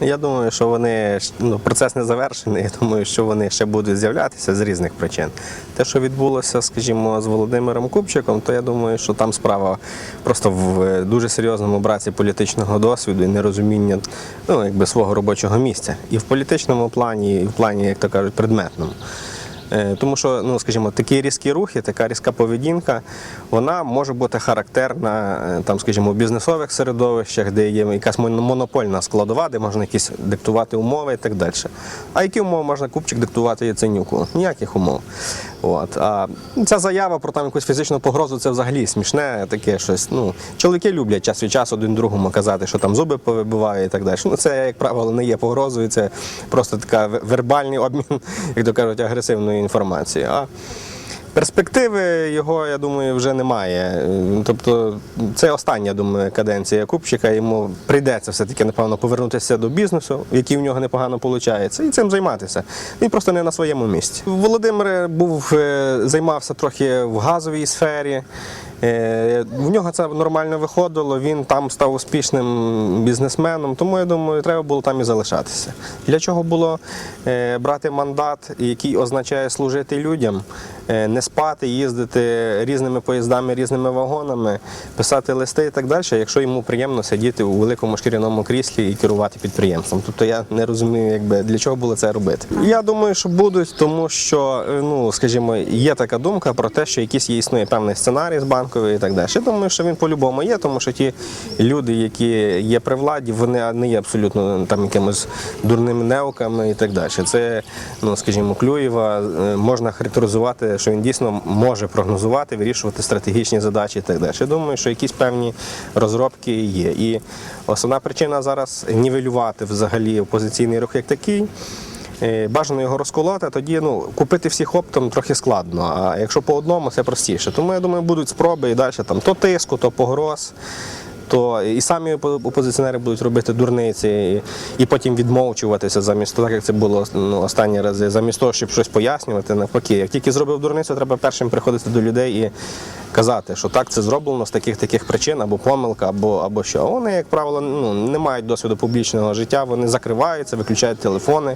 Я думаю, що вони ну, процес не завершений. Я думаю, що вони ще будуть з'являтися з різних причин. Те, що відбулося, скажімо, з Володимиром Купчиком, то я думаю, що там справа просто в е, дуже серйозному браці політичного досвіду і нерозуміння ну, якби свого робочого місця. І в політичному плані, і в плані, як то кажуть, предметному. Е, Тому що, ну скажімо, такі різкі рухи, така різка поведінка, вона може бути характерна е, там, скажімо, в бізнесових середовищах, де є якась монопольна складова, де можна якісь диктувати умови і так далі. А які умови можна купчик диктувати Яценюку? Ніяких умов. От. А ця заява про там якусь фізичну погрозу це взагалі смішне, таке щось. Ну, чоловіки люблять час від часу один другому казати, що там зуби повибиває і так далі. Ну, це, як правило, не є погрозою, це просто така вербальний обмін, як то кажуть, агресивної інформації. А перспективи його, я думаю, вже немає. Е, Тобто, це остання, думаю, каденція Купчика. Йому прийдеться все-таки, напевно, повернутися до бізнесу, який в нього непогано виходить, і цим займатися. Він просто не на своєму місці. Володимир був, е, займався трохи в газовій сфері. Е, В нього це нормально виходило, він там став успішним бізнесменом, тому я думаю, треба було там і залишатися. Для чого було брати мандат, який означає служити людям, не спати, їздити різними поїздами, різними вагонами, писати листи і так далі, якщо йому приємно сидіти у великому шкіряному кріслі і керувати підприємством. Тобто я не розумію, якби для чого було це робити. Я думаю, що будуть, тому що е, ну, скажімо, є така думка про те, що якийсь є існує певний сценарій з банкової і так далі. Я думаю, що він по-любому є, тому що ті люди, які є при владі, вони не є абсолютно там якимось дурними неуками і так далі. Це, ну скажімо, Клюєва е, можна характеризувати, що він дійсно може прогнозувати, вирішувати стратегічні задачі і так далі. Я думаю, що якісь певні розробки є. І основна причина зараз нівелювати взагалі опозиційний рух як такий. Е, Бажано його розколоти, тоді ну, купити всіх оптом трохи складно. А якщо по одному, це простіше. Тому я думаю, будуть спроби і далі там то тиску, то погроз. То і самі опозиціонери будуть робити дурниці і, потім відмовчуватися замість того, як це було ну, останні рази, замість того, щоб щось пояснювати, навпаки. Як тільки зробив дурницю, треба першим приходити до людей і казати, що так це зроблено з таких таких причин, або помилка, або, або що. Вони, як правило, ну, не мають досвіду публічного життя, вони закриваються, виключають телефони.